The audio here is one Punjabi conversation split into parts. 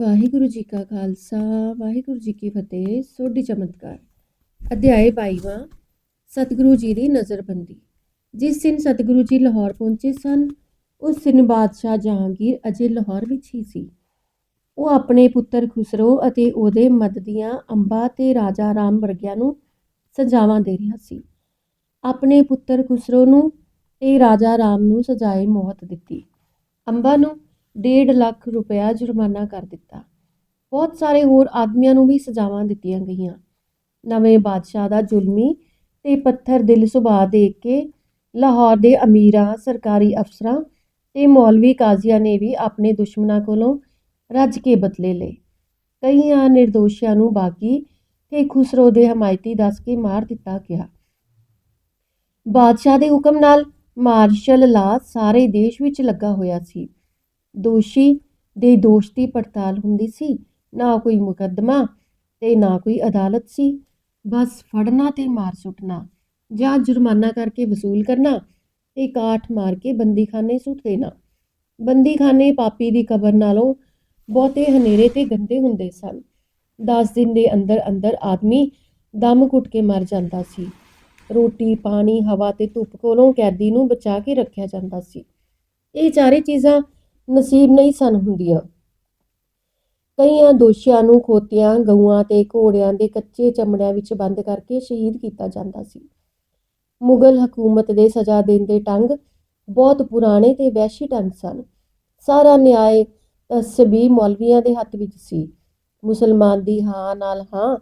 ਵਾਹਿਗੁਰੂ ਜੀ ਕਾ ਖਾਲਸਾ, ਵਾਹਿਗੁਰੂ ਜੀ ਕੀ ਫਤਿਹ, ਸੋਢੀ ਚਮਤਕਾਰ। ਅਧਿਆਏ 22ਵਾਂ ਸਤਿਗੁਰੂ ਜੀ ਦੀ ਨਜ਼ਰਬੰਦੀ। ਜਿਸ ਦਿਨ ਸਤਿਗੁਰੂ ਜੀ ਲਾਹੌਰ ਪਹੁੰਚੇ ਸਨ, ਉਸ ਦਿਨ ਬਾਦਸ਼ਾਹ ਜਹਾਂਗੀਰ ਅਜੇ ਲਾਹੌਰ ਵਿੱਚ ਹੀ ਸੀ। ਉਹ ਆਪਣੇ ਪੁੱਤਰ ਖੁਸਰੋ ਅਤੇ ਉਹਦੇ ਮਦਦੀਆਂ ਅੰਬਾ ਤੇ ਰਾਜਾ ਰਾਮ ਵਰਗਿਆਂ ਨੂੰ ਸਜ਼ਾਵਾਂ ਦੇ ਰਿਹਾ ਸੀ। ਆਪਣੇ ਪੁੱਤਰ ਖੁਸਰੋ ਨੂੰ ਤੇ ਰਾਜਾ ਰਾਮ ਨੂੰ ਸਜ਼ਾਏ ਮੌਤ ਦਿੱਤੀ। ਅੰਬਾ ਨੂੰ ਡੇਢ ਲੱਖ ਰੁਪਇਆ ਜੁਰਮਾਨਾ ਕਰ ਦਿੱਤਾ। ਬਹੁਤ ਸਾਰੇ ਹੋਰ ਆਦਮੀਆਂ ਨੂੰ ਵੀ ਸਜ਼ਾਵਾਂ ਦਿੱਤੀਆਂ ਗਈਆਂ। ਨਵੇਂ ਬਾਦਸ਼ਾਹ ਦਾ ਜ਼ੁਲਮੀ ਤੇ ਪੱਥਰ ਦਿਲ ਸੁਭਾਅ ਦੇਖ ਕੇ ਲਾਹੌਰ ਦੇ ਅਮੀਰਾਂ, ਸਰਕਾਰੀ ਅਫਸਰਾਂ ਤੇ ਮੌਲਵੀ ਕਾਜ਼ੀਆਂ ਨੇ ਵੀ ਆਪਣੇ ਦੁਸ਼ਮਣਾਂ ਕੋਲੋਂ ਰੱਜ ਕੇ ਬਦਲੇ ਲਏ। ਕਈਆਂ ਨਿਰਦੋਸ਼ੀਆਂ ਨੂੰ ਬਾਗੀ ਤੇ ਖੁਸਰੋ ਦੇ ਹਮਾਇਤੀ ਦੱਸ ਕੇ ਮਾਰ ਦਿੱਤਾ ਗਿਆ। ਬਾਦਸ਼ਾਹ ਦੇ ਹੁਕਮ ਨਾਲ ਮਾਰਸ਼ਲ ਲਾ ਸਾਰੇ ਦੇਸ਼ ਵਿੱਚ ਲੱਗਾ ਹੋਇਆ ਸੀ। ਦੋਸ਼ੀ ਦੇ ਦੋਸ਼ ਦੀ ਪੜਤਾਲ ਹੁੰਦੀ ਸੀ, ਨਾ ਕੋਈ ਮੁਕੱਦਮਾ ਤੇ ਨਾ ਕੋਈ ਅਦਾਲਤ ਸੀ। ਬਸ ਫੜਨਾ ਤੇ ਮਾਰ ਸੁੱਟਣਾ, ਜਾਂ ਜੁਰਮਾਨਾ ਕਰਕੇ ਵਸੂਲ ਕਰਨਾ ਤੇ ਕਾਠ ਮਾਰ ਕੇ ਬੰਦੀਖਾਨੇ ਸੁੱਟ ਦੇਣਾ। ਬੰਦੀਖਾਨੇ ਪਾਪੀ ਦੀ ਕਬਰ ਨਾਲੋਂ ਬਹੁਤੇ ਹਨੇਰੇ ਤੇ ਗੰਦੇ ਹੁੰਦੇ ਸਨ। 10 ਦਿਨ ਦੇ ਅੰਦਰ ਅੰਦਰ ਆਦਮੀ ਦਮ ਘੁੱਟ ਕੇ ਮਰ ਜਾਂਦਾ ਸੀ। ਰੋਟੀ, ਪਾਣੀ, ਹਵਾ ਤੇ ਧੁੱਪ ਕੋਲੋਂ ਕੈਦੀ ਨੂੰ ਬਚਾ ਕੇ ਰੱਖਿਆ ਜਾਂਦਾ ਸੀ। ਇਹ ਚਾਰੇ ਚੀਜ਼ਾਂ ਨਸੀਬ ਨਹੀਂ ਸਨ ਹੁੰਦੀਆਂ। ਕਈਆਂ ਦੋਸ਼ੀਆਂ ਨੂੰ ਖੋਤਿਆਂ, ਗਊਆਂ ਤੇ ਘੋੜਿਆਂ ਦੇ ਕੱਚੇ ਚਮੜਿਆਂ ਵਿੱਚ ਬੰਦ ਕਰਕੇ ਸ਼ਹੀਦ ਕੀਤਾ ਜਾਂਦਾ ਸੀ। ਮੁਗਲ ਹਕੂਮਤ ਦੇ ਸਜ਼ਾ ਦੇਣ ਦੇ ਢੰਗ ਬਹੁਤ ਪੁਰਾਣੇ ਤੇ ਵੈਸ਼ੀ ਢੰਗ ਸਨ। ਸਾਰਾ ਨਿਆਏ ਤਸਬੀ ਮੌਲਵੀਆਂ ਦੇ ਹੱਥ ਵਿੱਚ ਸੀ। ਮੁਸਲਮਾਨ ਦੀ ਹਾਂ ਨਾਲ ਹਾਂ,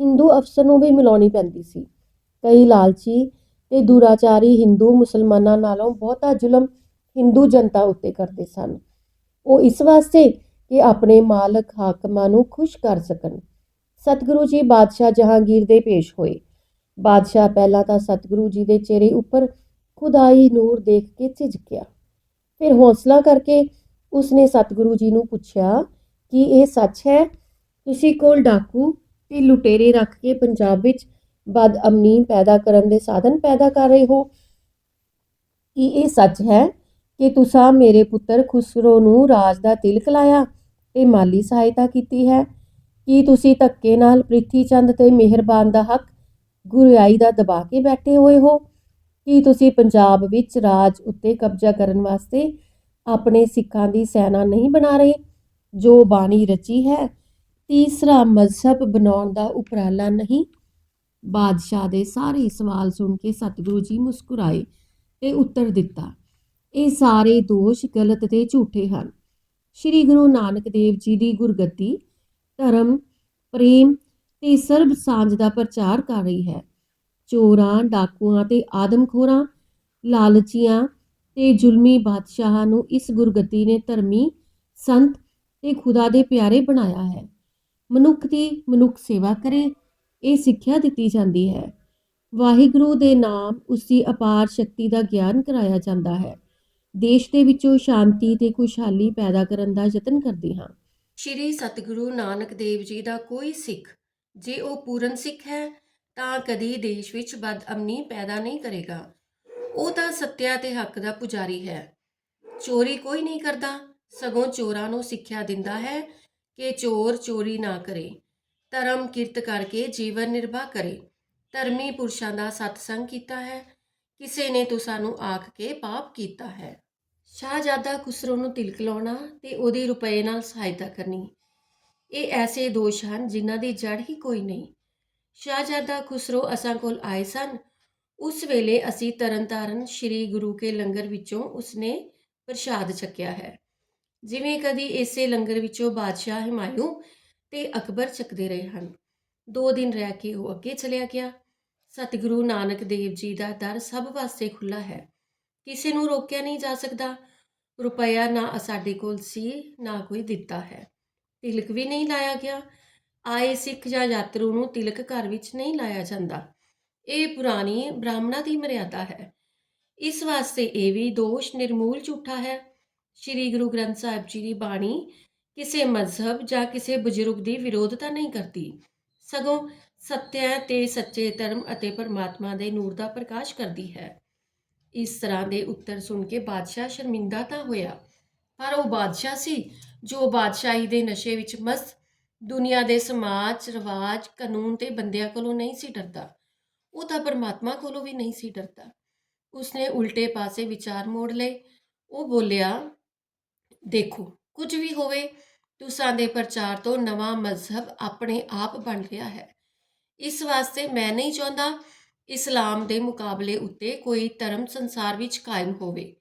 ਹਿੰਦੂ ਅਫਸਰ ਨੂੰ ਵੀ ਮਿਲਾਉਣੀ ਪੈਂਦੀ ਸੀ। ਕਈ ਲਾਲਚੀ ਤੇ ਦੁਰਾਚਾਰੀ ਹਿੰਦੂ ਮੁਸਲਮਾਨਾਂ ਨਾਲੋਂ ਬਹੁਤਾ ਜ਼ੁਲਮ ਹਿੰਦੂ ਜਨਤਾ ਉੱਤੇ ਕਰਦੇ ਸਨ। ਉਹ ਇਸ ਵਾਸਤੇ ਕਿ ਆਪਣੇ ਮਾਲਕ ਹਾਕਮਾਂ ਨੂੰ ਖੁਸ਼ ਕਰ ਸਕਣ। ਸਤਿਗੁਰੂ ਜੀ ਬਾਦਸ਼ਾਹ ਜਹਾਂਗੀਰ ਦੇ ਪੇਸ਼ ਹੋਏ। ਬਾਦਸ਼ਾਹ ਪਹਿਲਾਂ ਤਾਂ ਸਤਿਗੁਰੂ ਜੀ ਦੇ ਚਿਹਰੇ ਉੱਪਰ ਖੁਦਾਈ ਨੂਰ ਦੇਖ ਕੇ ਝਿਜਕਿਆ। ਫਿਰ ਹੌਸਲਾ ਕਰਕੇ ਉਸਨੇ ਸਤਿਗੁਰੂ ਜੀ ਨੂੰ ਪੁੱਛਿਆ ਕਿ ਇਹ ਸੱਚ ਹੈ, ਤੁਸੀਂ ਕੋਲ ਡਾਕੂ ਤੇ ਲੁਟੇਰੇ ਰੱਖ ਕੇ ਪੰਜਾਬ ਵਿੱਚ ਬਦਅਮਨੀ ਪੈਦਾ ਕਰਨ ਦੇ ਸਾਧਨ ਪੈਦਾ ਕਰ ਰਹੇ ਹੋ? ਕੀ ਇਹ ਸੱਚ ਹੈ? ਕਿ ਤੁਸਾਂ ਮੇਰੇ ਪੁੱਤਰ ਖੁਸਰੋ ਨੂੰ ਰਾਜ ਦਾ ਤਿਲਕ ਲਾਇਆ ਤੇ ਮਾਲੀ ਸਹਾਇਤਾ ਕੀਤੀ ਹੈ। ਕੀ ਤੁਸੀਂ ਧੱਕੇ ਨਾਲ ਪ੍ਰਿਥੀ ਚੰਦ ਤੇ ਮਿਹਰਬਾਨ ਦਾ ਹੱਕ ਗੁਰਿਆਈ ਦਾ ਦਬਾ ਕੇ ਬੈਠੇ ਹੋਏ ਹੋ? ਕੀ ਤੁਸੀਂ ਪੰਜਾਬ ਵਿੱਚ ਰਾਜ ਉੱਤੇ ਕਬਜ਼ਾ ਕਰਨ ਵਾਸਤੇ ਆਪਣੇ ਸਿੱਖਾਂ ਦੀ ਸੈਨਾ ਨਹੀਂ ਬਣਾ ਰਹੇ? ਜੋ ਬਾਣੀ ਰਚੀ ਹੈ, ਤੀਸਰਾ ਮਜ਼ਹਬ ਬਣਾਉਣ ਦਾ ਉਪਰਾਲਾ ਨਹੀਂ। ਬਾਦਸ਼ਾਹ ਦੇ ਸਾਰੇ ਸਵਾਲ ਸੁਣ ਕੇ ਸਤਿਗੁਰੂ ਜੀ ਮੁਸਕਰਾਏ ਤੇ ਉੱਤਰ ਦਿੱਤਾ। ਇਹ ਸਾਰੇ ਦੋਸ਼ ਗਲਤ ਤੇ ਝੂਠੇ ਹਨ। ਸ੍ਰੀ ਗੁਰੂ ਨਾਨਕ ਦੇਵ ਜੀ ਦੀ ਗੁਰਗੱਦੀ, ਧਰਮ, ਪ੍ਰੇਮ ਤੇ ਸਰਬ ਸਾਂਝ ਦਾ ਪ੍ਰਚਾਰ ਕਰ ਰਹੀ ਹੈ। ਚੋਰਾਂ, ਡਾਕੂਆਂ ਤੇ ਆਦਮਖੋਰਾਂ, ਲਾਲਚੀਆਂ ਤੇ ਜ਼ੁਲਮੀ ਬਾਦਸ਼ਾਹਾਂ ਨੂੰ ਇਸ ਗੁਰਗੱਦੀ ਨੇ ਧਰਮੀ, ਸੰਤ ਤੇ ਖੁਦਾ ਦੇ ਪਿਆਰੇ ਬਣਾਇਆ ਹੈ। ਮਨੁੱਖ ਦੀ ਮਨੁੱਖ ਸੇਵਾ ਕਰੇ, ਇਹ ਸਿੱਖਿਆ ਦਿੱਤੀ ਜਾਂਦੀ ਹੈ। ਵਾਹਿਗੁਰੂ ਦੇ ਨਾਮ ਉਸ ਦੀ ਅਪਾਰ ਸ਼ਕਤੀ ਦਾ ਗਿਆਨ ਕਰਾਇਆ ਜਾਂਦਾ ਹੈ। ਦੇਸ਼ ਦੇ ਵਿੱਚੋਂ ਸ਼ਾਂਤੀ ਤੇ ਖੁਸ਼ਹਾਲੀ ਪੈਦਾ ਕਰਨ ਦਾ ਯਤਨ ਕਰਦੇ ਹਾਂ। ਸ਼੍ਰੀ ਸਤਿਗੁਰੂ ਨਾਨਕ ਦੇਵ ਜੀ ਦਾ ਕੋਈ ਸਿੱਖ, ਜੇ ਉਹ ਪੂਰਨ ਸਿੱਖ ਹੈ, ਤਾਂ ਕਦੀ ਦੇਸ਼ ਵਿੱਚ ਬਦਅਮਨੀ ਪੈਦਾ ਨਹੀਂ ਕਰੇਗਾ। ਉਹ ਤਾਂ ਸੱਤਿਆ ਤੇ ਹੱਕ ਦਾ ਪੁਜਾਰੀ ਹੈ। ਚੋਰੀ ਕੋਈ ਨਹੀਂ ਕਰਦਾ, ਸਗੋਂ ਚੋਰਾਂ ਨੂੰ ਸਿੱਖਿਆ ਦਿੰਦਾ ਹੈ ਕਿ ਚੋਰ ਚੋਰੀ ਨਾ ਕਰੇ, ਧਰਮ ਕਿਰਤ ਕਰਕੇ ਜੀਵਨ ਨਿਰਵਾਹ ਕਰੇ। ਧਰਮੀ ਪੁਰਸ਼ਾਂ ਦਾ ਸਤਸੰਗ ਕੀਤਾ ਹੈ ਕਿਸੇ ਨੇ ਤੁਸਾਂ ਸਾਨੂੰ ਆਖ ਕੇ ਪਾਪ ਕੀਤਾ ਹੈ। ਸ਼ਾਹਜ਼ਾਦਾ ਖੁਸਰੋ ਨੂੰ ਤਿਲਕ ਲਾਉਣਾ ਤੇ ਉਹਦੀ ਰੁਪਏ ਨਾਲ ਸਹਾਇਤਾ ਕਰਨੀ। ਇਹ ਐਸੇ ਦੋਸ਼ ਹਨ ਜਿਨ੍ਹਾਂ ਦੀ ਜੜ ਹੀ ਕੋਈ ਨਹੀਂ। ਸ਼ਾਹਜ਼ਾਦਾ ਖੁਸਰੋ ਅਸਾਂ ਕੋਲ ਆਏ ਸਨ। ਉਸ ਵੇਲੇ ਅਸੀਂ ਤਰਨਤਾਰਨ ਸ੍ਰੀ ਗੁਰੂ ਕੇ ਲੰਗਰ ਵਿੱਚੋਂ ਉਸਨੇ ਪ੍ਰਸ਼ਾਦ ਛਕਿਆ ਹੈ। ਜਿਵੇਂ ਕਦੀ ਇਸੇ ਲੰਗਰ ਵਿੱਚੋਂ ਬਾਦਸ਼ਾਹ ਹਿਮਾਯੂ ਤੇ ਅਕਬਰ ਚੱਕਦੇ ਰਹੇ ਹਨ। ਦੋ ਦਿਨ ਰਹਿ ਕੇ ਉਹ ਅੱਗੇ ਚਲਿਆ ਗਿਆ। ਸਤਿਗੁਰੂ ਨਾਨਕ ਦੇਵ ਜੀ ਦਾ ਦਰ ਸਭ ਵਾਸਤੇ ਖੁੱਲਾ ਹੈ। ਕਿਸੇ ਨੂੰ ਰੋਕਿਆ ਨਹੀਂ ਜਾ ਸਕਦਾ। ਰੁਪਇਆ ਨਾ ਸਾਡੇ ਕੋਲ ਸੀ, ਨਾ ਕੋਈ ਦਿੱਤਾ ਹੈ। ਤਿਲਕ ਵੀ ਨਹੀਂ ਲਾਇਆ ਗਿਆ। ਆਏ ਸਿੱਖ ਜਾਂ ਯਾਤਰੂ ਨੂੰ ਤਿਲਕ ਘਰ ਵਿੱਚ ਨਹੀਂ ਲਾਇਆ ਜਾਂਦਾ। ਇਹ ਪੁਰਾਣੀ ਬ੍ਰਾਹਮਣਾਂ ਦੀ ਮਰਿਆਦਾ ਹੈ। ਇਸ ਵਾਸਤੇ ਇਹ ਵੀ ਦੋਸ਼ ਨਿਰਮੂਲ ਝੂਠਾ ਹੈ। ਸ੍ਰੀ ਗੁਰੂ ਗ੍ਰੰਥ ਸਾਹਿਬ ਜੀ ਦੀ ਬਾਣੀ ਕਿਸੇ ਮਜ਼ਹਬ ਜਾਂ ਕਿਸੇ ਬਜ਼ੁਰਗ ਦੀ ਵਿਰੋਧਤਾ ਨਹੀਂ ਕਰਦੀ। ਸਗੋਂ ਸੱਤਿਆ ਤੇ ਸੱਚੇ ਧਰਮ ਅਤੇ ਪਰਮਾਤਮਾ ਦੇ ਨੂਰ ਦਾ ਪ੍ਰਕਾਸ਼ ਕਰਦੀ ਹੈ। ਇਸ ਤਰ੍ਹਾਂ ਦੇ ਉੱਤਰ ਸੁਣ ਕੇ ਬਾਦਸ਼ਾਹ ਸ਼ਰਮਿੰਦਾ ਤਾਂ ਹੋਇਆ। ਪਰ ਉਹ ਬਾਦਸ਼ਾਹ ਸੀ, ਜੋ ਬਾਦਸ਼ਾਹੀ ਦੇ ਨਸ਼ੇ ਵਿੱਚ ਮਸਤ, ਦੁਨੀਆ ਦੇ ਸਮਾਜ, ਰਿਵਾਜ, ਕਾਨੂੰਨ ਤੇ ਬੰਦਿਆਂ ਕੋਲੋਂ ਨਹੀਂ ਸੀ ਡਰਦਾ। ਉਹ ਤਾਂ ਪਰਮਾਤਮਾ ਕੋਲੋਂ ਵੀ ਨਹੀਂ ਸੀ ਡਰਦਾ। ਉਸਨੇ ਉਲਟੇ ਪਾਸੇ ਵਿਚਾਰ ਮੋੜ ਲਏ। ਉਹ ਬੋਲਿਆ, ਦੇਖੋ, ਕੁਝ ਵੀ ਹੋਵੇ, ਤੁਸਾਂ ਦੇ ਪ੍ਰਚਾਰ ਤੋਂ ਨਵਾਂ ਮਜ਼ਹਬ ਆਪਣੇ ਆਪ ਬਣ ਰਿਹਾ ਹੈ। ਇਸ ਵਾਸਤੇ ਮੈਂ ਨਹੀਂ ਚਾਹੁੰਦਾ ਇਸਲਾਮ ਦੇ ਮੁਕਾਬਲੇ ਉੱਤੇ ਕੋਈ ਧਰਮ ਸੰਸਾਰ ਵਿੱਚ ਕਾਇਮ ਹੋਵੇ।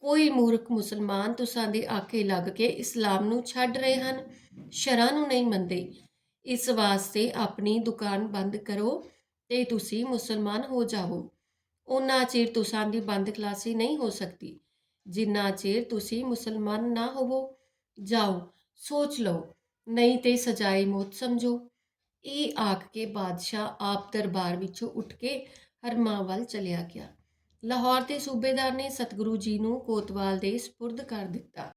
ਕੋਈ ਮੂਰਖ ਮੁਸਲਮਾਨ ਤੁਸਾਂ ਦੀ ਆਖੇ ਲੱਗ ਕੇ ਇਸਲਾਮ ਨੂੰ ਛੱਡ ਰਹੇ ਹਨ, ਸ਼ਰਾਂ ਨੂੰ ਨਹੀਂ ਮੰਨਦੇ। ਇਸ ਵਾਸਤੇ ਆਪਣੀ ਦੁਕਾਨ ਬੰਦ ਕਰੋ ਤੇ ਤੁਸੀਂ ਮੁਸਲਮਾਨ ਹੋ ਜਾਵੋ। ਉਹਨਾਂ ਚਿਰ ਤੁਸਾਂ ਦੀ ਬੰਦ ਕਲਾਸੀ ਨਹੀਂ ਹੋ ਸਕਦੀ। ਜਿੰਨਾ ਚਿਰ ਤੁਸੀਂ ਮੁਸਲਮਾਨ ਨਾ ਹੋਵੋ, ਜਾਓ, ਸੋਚ ਲਓ, ਨਹੀਂ ਤੇ ਸਜਾਏ ਮੌਤ ਸਮਝੋ। ਇਹ ਆਖ ਕੇ ਬਾਦਸ਼ਾਹ ਆਪ ਦਰਬਾਰ ਵਿੱਚੋਂ ਉੱਠ ਕੇ ਹਰਮਾਂ ਵੱਲ ਚਲਿਆ ਗਿਆ। ਲਾਹੌਰ ਦੇ ਸੂਬੇਦਾਰ ਨੇ ਸਤਿਗੁਰੂ ਜੀ ਨੂੰ ਕੋਤਵਾਲ ਦੇ ਸਪੁਰਦ ਕਰ ਦਿੱਤਾ।